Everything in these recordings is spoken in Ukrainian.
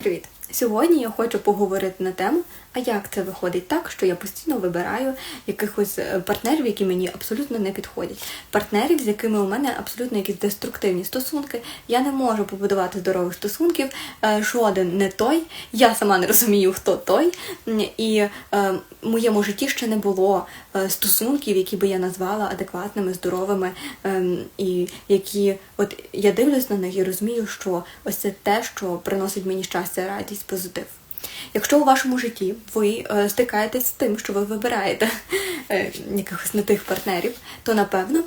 Привіт! Сьогодні я хочу поговорити на тему, а як це виходить так, що я постійно вибираю якихось е, партнерів, які мені абсолютно не підходять. Партнерів, з якими у мене абсолютно якісь деструктивні стосунки. Я не можу побудувати здорових стосунків, е, жоден не той. Я сама не розумію, хто той. І е, в моєму житті ще не було стосунків, які би я назвала адекватними, здоровими, ем, і які, от я дивлюсь на них і розумію, що ось це те, що приносить мені щастя, радість, позитив. Якщо у вашому житті ви е, стикаєтесь з тим, що ви вибираєте е, якихось не тих партнерів, то напевно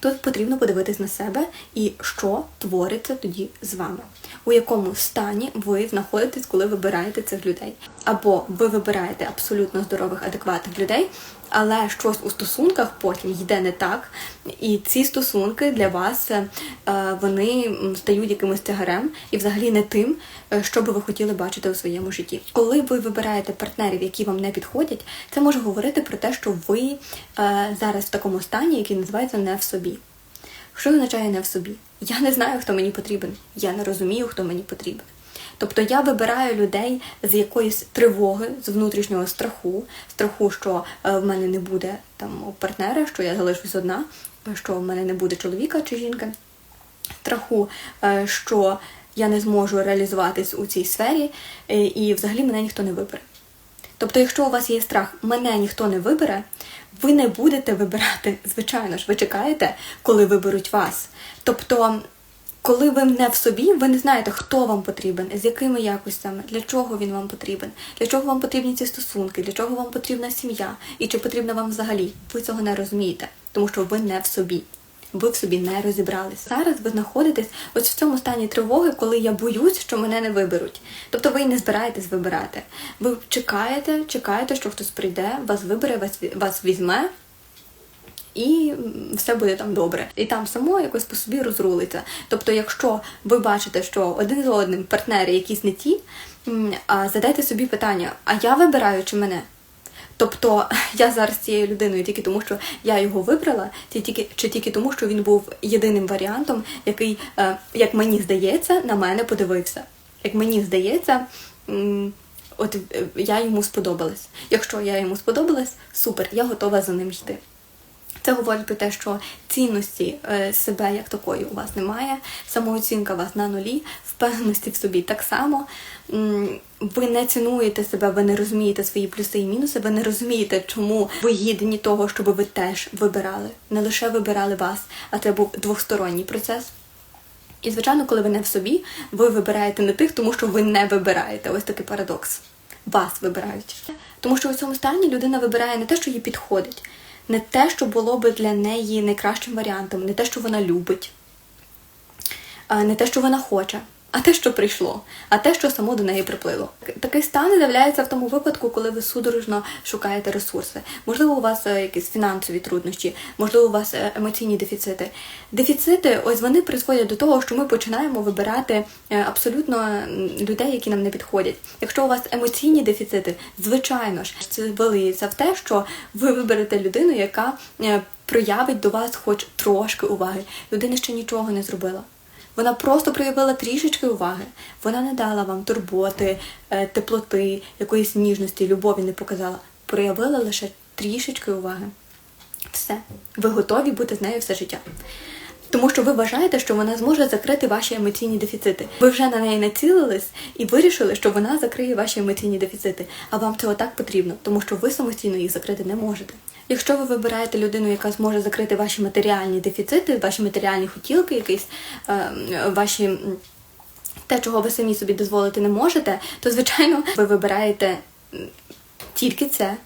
тут потрібно подивитись на себе і що твориться тоді з вами, у якому стані ви знаходитесь, коли вибираєте цих людей. Або ви вибираєте абсолютно здорових, адекватних людей, але щось у стосунках потім йде не так, і ці стосунки для вас е, вони стають якимось тягарем і взагалі не тим, е, що би ви хотіли бачити у своєму житті. Коли ви вибираєте партнерів, які вам не підходять, це може говорити про те, що ви е, зараз в такому стані, який називається не в собі. Що означає не в собі? Я не знаю, хто мені потрібен. Я не розумію, хто мені потрібен. Тобто я вибираю людей з якоїсь тривоги, з внутрішнього страху, страху, що е, в мене не буде там партнера, що я залишусь одна, що в мене не буде чоловіка чи жінки, страху, е, що я не зможу реалізуватись у цій сфері, е, і взагалі мене ніхто не вибере. Тобто, якщо у вас є страх, мене ніхто не вибере, ви не будете вибирати, звичайно ж, ви чекаєте, коли виберуть вас. Тобто, коли ви не в собі, ви не знаєте, хто вам потрібен, з якими якостями, для чого він вам потрібен, для чого вам потрібні ці стосунки, для чого вам потрібна сім'я, і чи потрібна вам взагалі. Ви цього не розумієте, тому що ви не в собі. Ви в собі не розібрались. Зараз ви знаходитесь ось в цьому стані тривоги, коли я боюсь, що мене не виберуть. Тобто ви не збираєтесь вибирати. Ви чекаєте, чекаєте, що хтось прийде, вас вибере, вас, вас візьме, і все буде там добре. І там само якось по собі розрулиться. Тобто, якщо ви бачите, що один з одним партнери якісь не ті, задайте собі питання: а я вибираю чи мене? Тобто я зараз цією людиною тільки тому, що я його вибрала, чи тільки, чи тільки тому, що він був єдиним варіантом, який, е, як мені здається, на мене подивився. Як мені здається, от е, я йому сподобалась. Якщо я йому сподобалась, супер, я готова за ним йти. Це говорить про те, що цінності е, себе як такої у вас немає, самооцінка у вас на нулі, впевненості в собі так само. Ви не цінуєте себе, ви не розумієте свої плюси і мінуси, ви не розумієте, чому ви гідні того, щоб ви теж вибирали. Не лише вибирали вас, а це був двосторонній процес. І, звичайно, коли ви не в собі, ви вибираєте не тих, тому що ви не вибираєте. Ось такий парадокс. Вас вибирають. Тому що у цьому стані людина вибирає не те, що їй підходить, не те, що було би для неї найкращим варіантом, не те, що вона любить, а не те, що вона хоче, а те, що прийшло, а те, що само до неї приплило. Такий стан з'являється в тому випадку, коли ви судорожно шукаєте ресурси. Можливо, у вас е, якісь фінансові труднощі, можливо, у вас е, емоційні дефіцити. Дефіцити, ось вони призводять до того, що ми починаємо вибирати е, абсолютно людей, які нам не підходять. Якщо у вас емоційні дефіцити, звичайно ж, це вилиється в те, що ви виберете людину, яка проявить до вас хоч трошки уваги. Людина ще нічого не зробила. Вона просто проявила трішечки уваги. Вона не дала вам турботи, е, теплоти, якоїсь ніжності, любові не показала. Проявила лише трішечки уваги. Все. Ви готові бути з нею все життя. Тому що ви вважаєте, що вона зможе закрити ваші емоційні дефіцити. Ви вже на неї націлились і вирішили, що вона закриє ваші емоційні дефіцити. А вам цього так потрібно, тому що ви самостійно їх закрити не можете. Якщо ви вибираєте людину, яка зможе закрити ваші матеріальні дефіцити, ваші матеріальні хотілки, якісь е, ваші. Те, чого ви самі собі дозволити не можете, то звичайно ви вибираєте тільки це.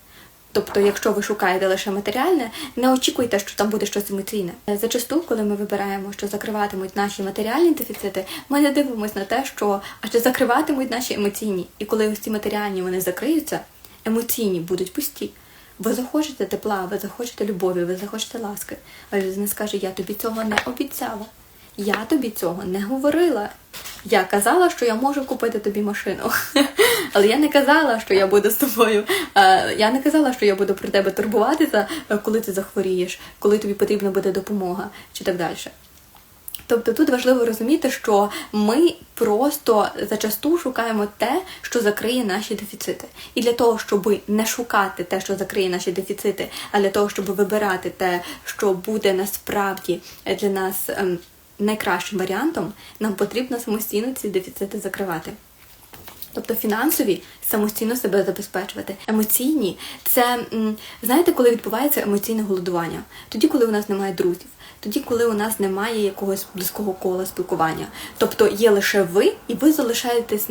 Тобто, якщо ви шукаєте лише матеріальне, не очікуйте, що там буде щось емоційне. Зачасту, коли ми вибираємо, що закриватимуть наші матеріальні дефіцити, ми не дивимося на те, що а чи закриватимуть наші емоційні. І коли ось ці матеріальні вони закриються, емоційні будуть пусті. Ви захочете тепла, ви захочете любові, ви захочете ласки. А людина скаже, я тобі цього не обіцяла. Я тобі цього не говорила. Я казала, що я можу купити тобі машину. Але я не казала, що я буду з тобою. Я не казала, що я буду про тебе турбуватися, коли ти захворієш, коли тобі потрібна буде допомога чи так далі. Тобто тут важливо розуміти, що ми просто зачасту шукаємо те, що закриє наші дефіцити. І для того, щоб не шукати те, що закриє наші дефіцити, а для того, щоб вибирати те, що буде насправді для нас ем, найкращим варіантом, нам потрібно самостійно ці дефіцити закривати. Тобто фінансові самостійно себе забезпечувати. Емоційні це знаєте, коли відбувається емоційне голодування, тоді, коли у нас немає друзів, тоді, коли у нас немає якогось близького кола спілкування. Тобто є лише ви, і ви залишаєтесь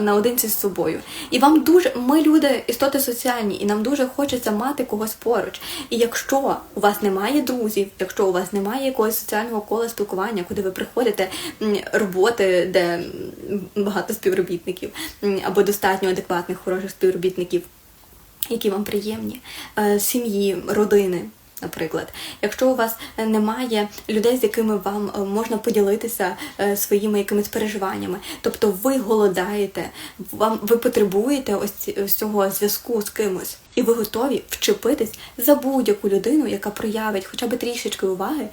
наодинці з собою. І вам дуже ми люди, істоти соціальні, і нам дуже хочеться мати когось поруч. І якщо у вас немає друзів, якщо у вас немає якогось соціального кола спілкування, куди ви приходите, роботи, де багато співробітників, або достатньо адекватних, хороших співробітників, які вам приємні, е, сім'ї, родини. Наприклад, якщо у вас немає людей, з якими вам е, можна поділитися е, своїми якимись переживаннями, тобто ви голодаєте, вам ви потребуєте ось цього зв'язку з кимось, і ви готові вчепитись за будь-яку людину, яка проявить хоча б трішечки уваги,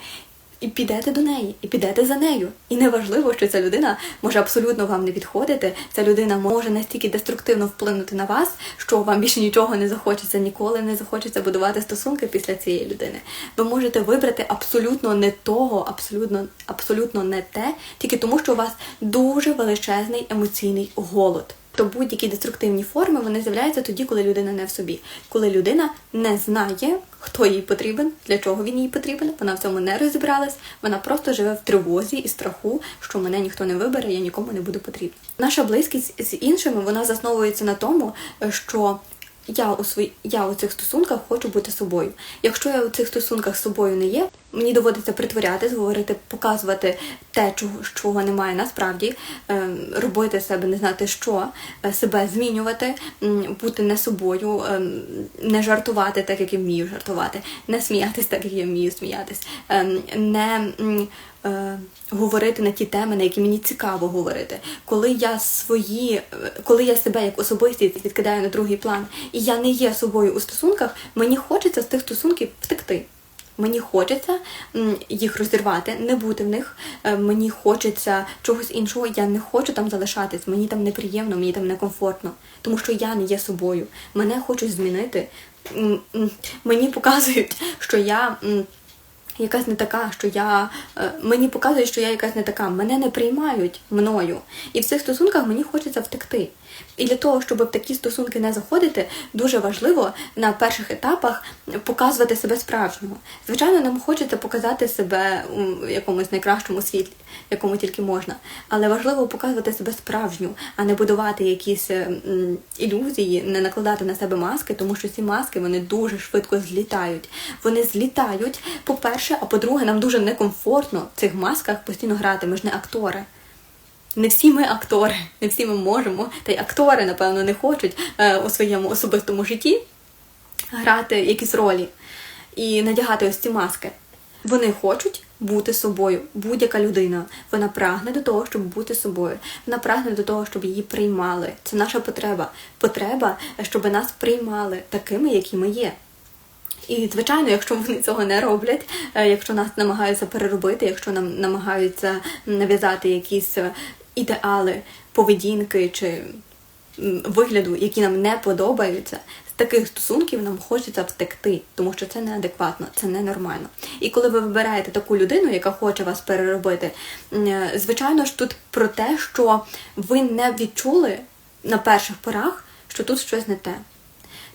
і підете до неї, і підете за нею. І неважливо, що ця людина може абсолютно вам не підходити. Ця людина може настільки деструктивно вплинути на вас, що вам більше нічого не захочеться, ніколи не захочеться будувати стосунки після цієї людини. Ви можете вибрати абсолютно не того, абсолютно, абсолютно не те, тільки тому, що у вас дуже величезний емоційний голод. То будь-які деструктивні форми вони з'являються тоді, коли людина не в собі, коли людина не знає, хто їй потрібен, для чого він їй потрібен, вона в цьому не розібралась, вона просто живе в тривозі і страху, що мене ніхто не вибере, я нікому не буду потрібна. Наша близькість з іншими вона засновується на тому, що я у свої я у цих стосунках хочу бути собою. Якщо я у цих стосунках собою не є, мені доводиться притворятись, говорити, показувати те, чого чого немає насправді, е, робити себе, не знати що, е, себе змінювати, бути не собою, е, не жартувати так, як я вмію жартувати, не сміятись так, як я вмію сміятись, не говорити на ті теми, на які мені цікаво говорити. Коли я свої, коли я себе як особистість відкидаю на другий план, і я не є собою у стосунках, мені хочеться з тих стосунків втекти. Мені хочеться їх розірвати, не бути в них. Е, Мені хочеться чогось іншого. Я не хочу там залишатись. Мені там неприємно, мені там некомфортно, тому що я не є собою. Мене хочуть змінити. Мені показують, що я. Якась не така, що я е, мені показують, що я якась не така, мене не приймають мною. І в цих стосунках мені хочеться втекти. І для того, щоб в такі стосунки не заходити, дуже важливо на перших етапах показувати себе справжнього. Звичайно, нам хочеться показати себе у якомусь найкращому світлі, якому тільки можна. Але важливо показувати себе справжню, а не будувати якісь е, ілюзії, не накладати на себе маски, тому що ці маски вони дуже швидко злітають. Вони злітають, по-перше, а по-друге, нам дуже некомфортно в цих масках постійно грати. Ми ж не актори. Не всі ми актори, не всі ми можемо, та й актори, напевно, не хочуть е, у своєму особистому житті грати якісь ролі і надягати ось ці маски. Вони хочуть бути собою. Будь-яка людина. Вона прагне до того, щоб бути собою. Вона прагне до того, щоб її приймали. Це наша потреба. Потреба, щоб нас приймали такими, які ми є. І, звичайно, якщо вони цього не роблять, е, якщо нас намагаються переробити, якщо нам намагаються нав'язати якісь е, ідеали поведінки чи вигляду, які нам не подобаються, з таких стосунків нам хочеться втекти, тому що це неадекватно, це ненормально. І коли ви вибираєте таку людину, яка хоче вас переробити, е, звичайно ж тут про те, що ви не відчули на перших порах, що тут щось не те.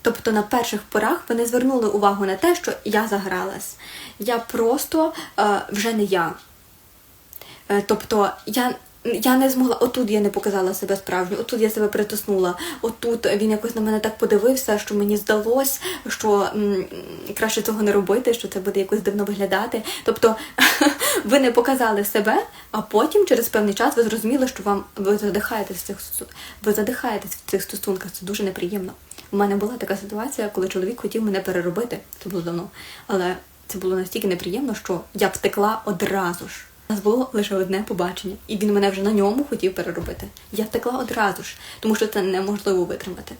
Тобто на перших порах ви не звернули увагу на те, що я загралась. Я просто е, вже не я. Е, тобто я. Я не змогла, отут я не показала себе справжньо, отут я себе притиснула, отут він якось на мене так подивився, що мені здалось, що м, краще цього не робити, що це буде якось дивно виглядати. Тобто ви не показали себе, а потім через певний час ви зрозуміли, що вам ви задихаєтесь в цих ви задихаєтесь в цих стосунках. Це дуже неприємно. У мене була така ситуація, коли чоловік хотів мене переробити. Це було давно. Але це було настільки неприємно, що я втекла одразу ж. У нас було лише одне побачення, і він мене вже на ньому хотів переробити. Я втекла одразу ж, тому що це неможливо витримати.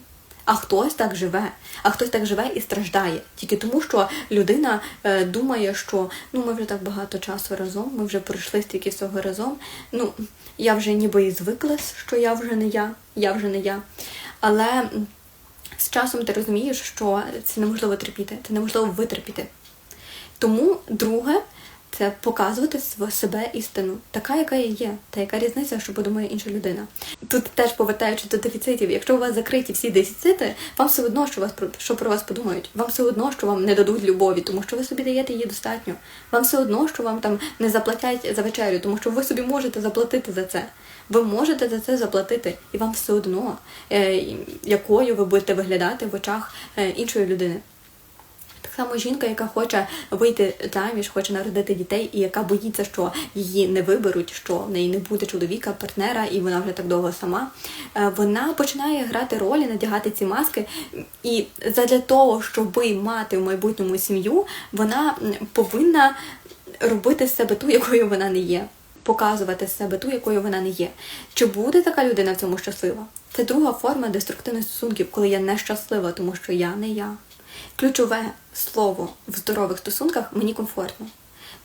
А хтось так живе, а хтось так живе і страждає. Тільки тому, що людина е, думає, що ну ми вже так багато часу разом, ми вже пройшли стільки всього разом. Ну, я вже ніби і звиклась, що я вже не я, я вже не я. Але з часом ти розумієш, що це неможливо терпіти, це неможливо витерпіти. Тому друге це показувати себе істину, така, яка я є, та яка різниця, що подумає інша людина. Тут теж повертаючись до дефіцитів, якщо у вас закриті всі дефіцити, вам все одно, що вас що про вас подумають. Вам все одно, що вам не дадуть любові, тому що ви собі даєте її достатньо. Вам все одно, що вам там не заплатять за вечерю, тому що ви собі можете заплатити за це. Ви можете за це заплатити, і вам все одно, е, якою ви будете виглядати в очах е, іншої людини. Само жінка, яка хоче вийти заміж, хоче народити дітей, і яка боїться, що її не виберуть, що в неї не буде чоловіка, партнера, і вона вже так довго сама. е, Вона починає грати ролі, надягати ці маски. І задля того, щоб мати в майбутньому сім'ю, вона повинна робити з себе ту, якою вона не є. Показувати себе ту, якою вона не є. Чи буде така людина в цьому щаслива? Це друга форма деструктивних стосунків, коли я нещаслива, тому що я не я. Ключове слово в здорових стосунках мені комфортно.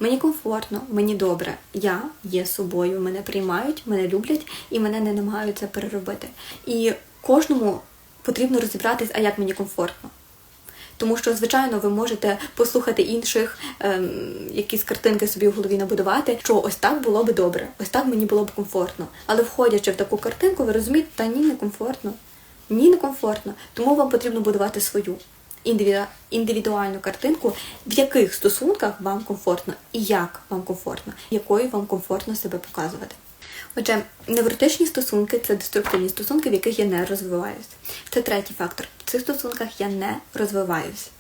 Мені комфортно, мені добре. Я є собою, мене приймають, мене люблять і мене не намагаються переробити. І кожному потрібно розібратись, а як мені комфортно. Тому що, звичайно, ви можете послухати інших, ем, якісь картинки собі в голові набудувати, що ось так було би добре, ось так мені було б комфортно. Але входячи в таку картинку, ви розумієте, та ні, не комфортно. Ні, не комфортно. Тому вам потрібно будувати свою індивідуальну картинку, в яких стосунках вам комфортно і як вам комфортно, якою вам комфортно себе показувати. Отже, невротичні стосунки це деструктивні стосунки, в яких я не розвиваюся. Це третій фактор. В цих стосунках я не розвиваюся.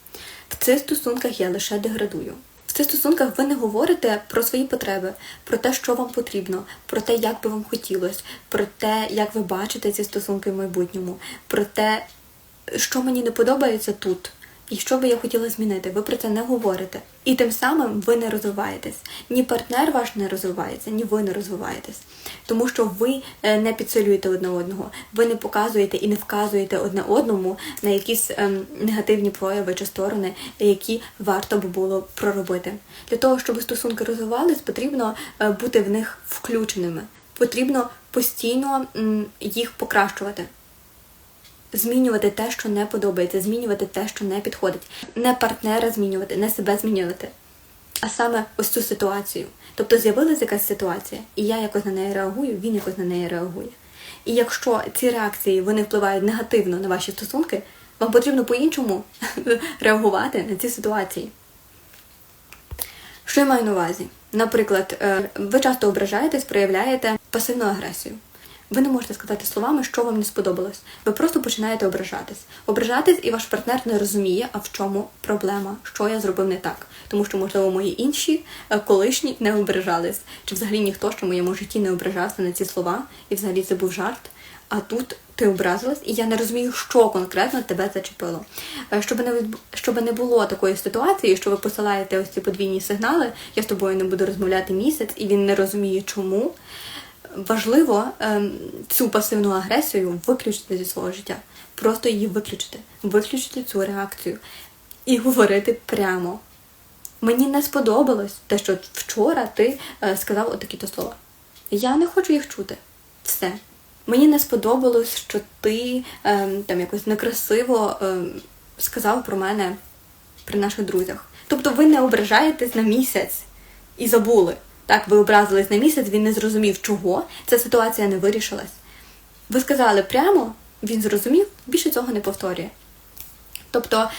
В цих стосунках я лише деградую. В цих стосунках ви не говорите про свої потреби, про те, що вам потрібно, про те, як би вам хотілося, про те, як ви бачите ці стосунки в майбутньому, про те, що мені не подобається тут, і що би я хотіла змінити. Ви про це не говорите. І тим самим ви не розвиваєтесь. Ні партнер ваш не розвивається, ні ви не розвиваєтесь. Тому що ви е, не підсилюєте одне одного, ви не показуєте і не вказуєте одне одному на якісь ем, негативні прояви чи сторони, які варто би було проробити. Для того, щоб стосунки розвивались, потрібно е, бути в них включеними. Потрібно постійно їх покращувати змінювати те, що не подобається, змінювати те, що не підходить. Не партнера змінювати, не себе змінювати, а саме ось цю ситуацію. Тобто з'явилася якась ситуація, і я якось на неї реагую, він якось на неї реагує. І якщо ці реакції вони впливають негативно на ваші стосунки, вам потрібно по-іншому реагувати на ці ситуації. Що я маю на увазі? Наприклад, е, ви часто ображаєтесь, проявляєте пасивну агресію. Ви не можете сказати словами, що вам не сподобалось. Ви просто починаєте ображатись. Ображатись, і ваш партнер не розуміє, а в чому проблема, що я зробив не так. Тому що, можливо, мої інші е, колишні не ображались, чи взагалі ніхто ще в моєму житті не ображався на ці слова, і взагалі це був жарт. А тут ти образилась, і я не розумію, що конкретно тебе зачепило. Е, Щоб не щоб не було такої ситуації, що ви посилаєте ось ці подвійні сигнали, я з тобою не буду розмовляти місяць, і він не розуміє, чому. Важливо ем, цю пасивну агресію виключити зі свого життя. Просто її виключити, виключити цю реакцію і говорити прямо. Мені не сподобалось те, що вчора ти е, сказав отакі-то слова. Я не хочу їх чути. Все. Мені не сподобалось, що ти ем, там якось некрасиво ем, сказав про мене при наших друзях. Тобто ви не ображаєтесь на місяць і забули. Так, ви образились на місяць, він не зрозумів, чого. Ця ситуація не вирішилась. Ви сказали прямо, він зрозумів, більше цього не повторює. Тобто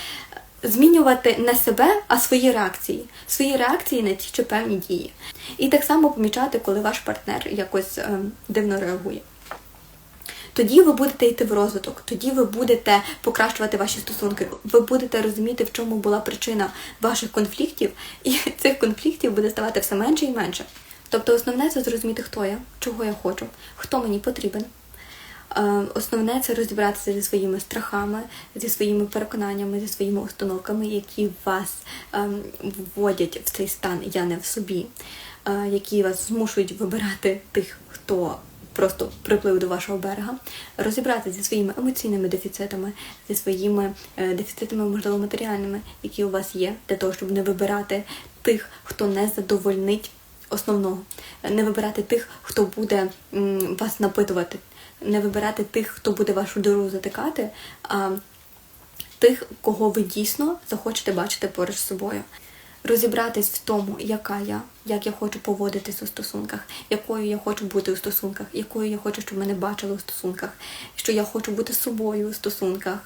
змінювати не себе, а свої реакції, свої реакції на ті чи певні дії. І так само помічати, коли ваш партнер якось ем, дивно реагує. Тоді ви будете йти в розвиток, тоді ви будете покращувати ваші стосунки, ви будете розуміти, в чому була причина ваших конфліктів, і цих конфліктів буде ставати все менше і менше. Тобто, основне це зрозуміти, хто я, чого я хочу, хто мені потрібен. Е, Основне це розібратися зі своїми страхами, зі своїми переконаннями, зі своїми установками, які вас ем, вводять в цей стан я не в собі, е, які вас змушують вибирати тих, хто просто приплив до вашого берега, розібратися зі своїми емоційними дефіцитами, зі своїми е, дефіцитами, можливо, матеріальними, які у вас є, для того, щоб не вибирати тих, хто не задовольнить основного, не вибирати тих, хто буде вас напитувати, не вибирати тих, хто буде вашу дорогу затикати, а тих, кого ви дійсно захочете бачити поруч з собою. Розібратись в тому, яка я, як я хочу поводитись у стосунках, якою я хочу бути у стосунках, якою я хочу, щоб мене бачили у стосунках, що я хочу бути собою у стосунках.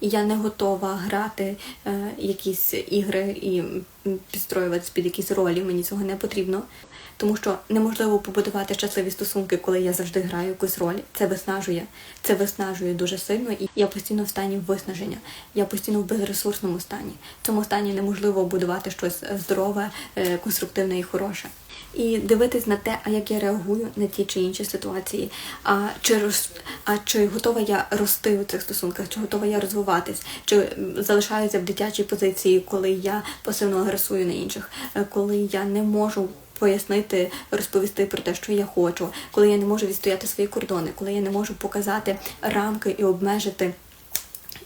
Я не готова грати е, якісь ігри і підстроюватися під якісь ролі. Мені цього не потрібно. Тому що неможливо побудувати щасливі стосунки, коли я завжди граю якусь роль. Це виснажує. Це виснажує дуже сильно, і я постійно в стані виснаження. Я постійно в безресурсному стані. В цьому стані неможливо будувати щось здорове, е, конструктивне і хороше. І дивитись на те, а як я реагую на ті чи інші ситуації, а чи роз, а чи готова я рости у цих стосунках, чи готова я розвиватись, чи залишаюся в дитячій позиції, коли я пасивно агресую на інших, е, коли я не можу пояснити, розповісти про те, що я хочу, коли я не можу відстояти свої кордони, коли я не можу показати рамки і обмежити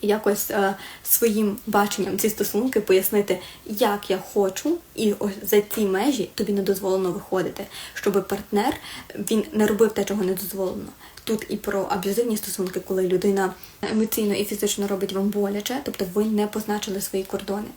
якось е, своїм баченням ці стосунки пояснити, як я хочу, і ось за ці межі тобі не дозволено виходити, щоб партнер він не робив те, чого не дозволено. Тут і про аб'юзивні стосунки, коли людина емоційно і фізично робить вам боляче, тобто ви не позначили свої кордони.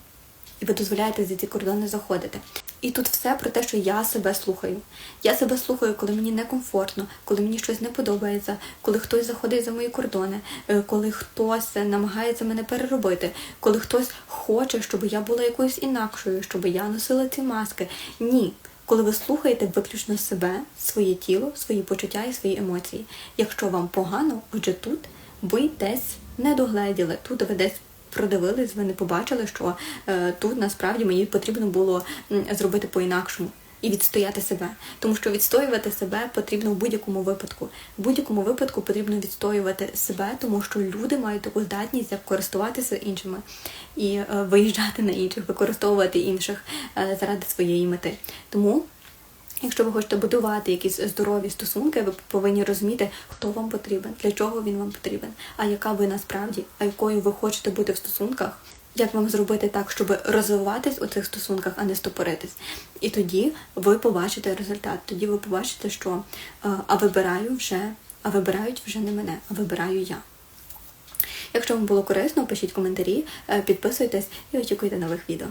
І ви дозволяєте за ці кордони заходити. І тут все про те, що я себе слухаю. Я себе слухаю, коли мені некомфортно, коли мені щось не подобається, коли хтось заходить за мої кордони, е, коли хтось намагається мене переробити, коли хтось хоче, щоб я була якоюсь інакшою, щоб я носила ці маски. Ні. Коли ви слухаєте виключно себе, своє тіло, свої почуття і свої емоції. Якщо вам погано, отже тут ви десь не догледіли, тут ви десь продивились, ви не побачили, що е, тут насправді мені потрібно було зробити по-інакшому і відстояти себе. Тому що відстоювати себе потрібно в будь-якому випадку. В будь-якому випадку потрібно відстоювати себе, тому що люди мають таку здатність як користуватися іншими і е, виїжджати на інших, використовувати інших е, заради своєї мети. Тому. Якщо ви хочете будувати якісь здорові стосунки, ви повинні розуміти, хто вам потрібен, для чого він вам потрібен, а яка ви насправді, а якою ви хочете бути в стосунках, як вам зробити так, щоб розвиватись у цих стосунках, а не стопоритись. І тоді ви побачите результат. Тоді ви побачите, що е, а вибираю вже, а вибирають вже не мене, а вибираю я. Якщо вам було корисно, пишіть коментарі, е, підписуйтесь і очікуйте нових відео.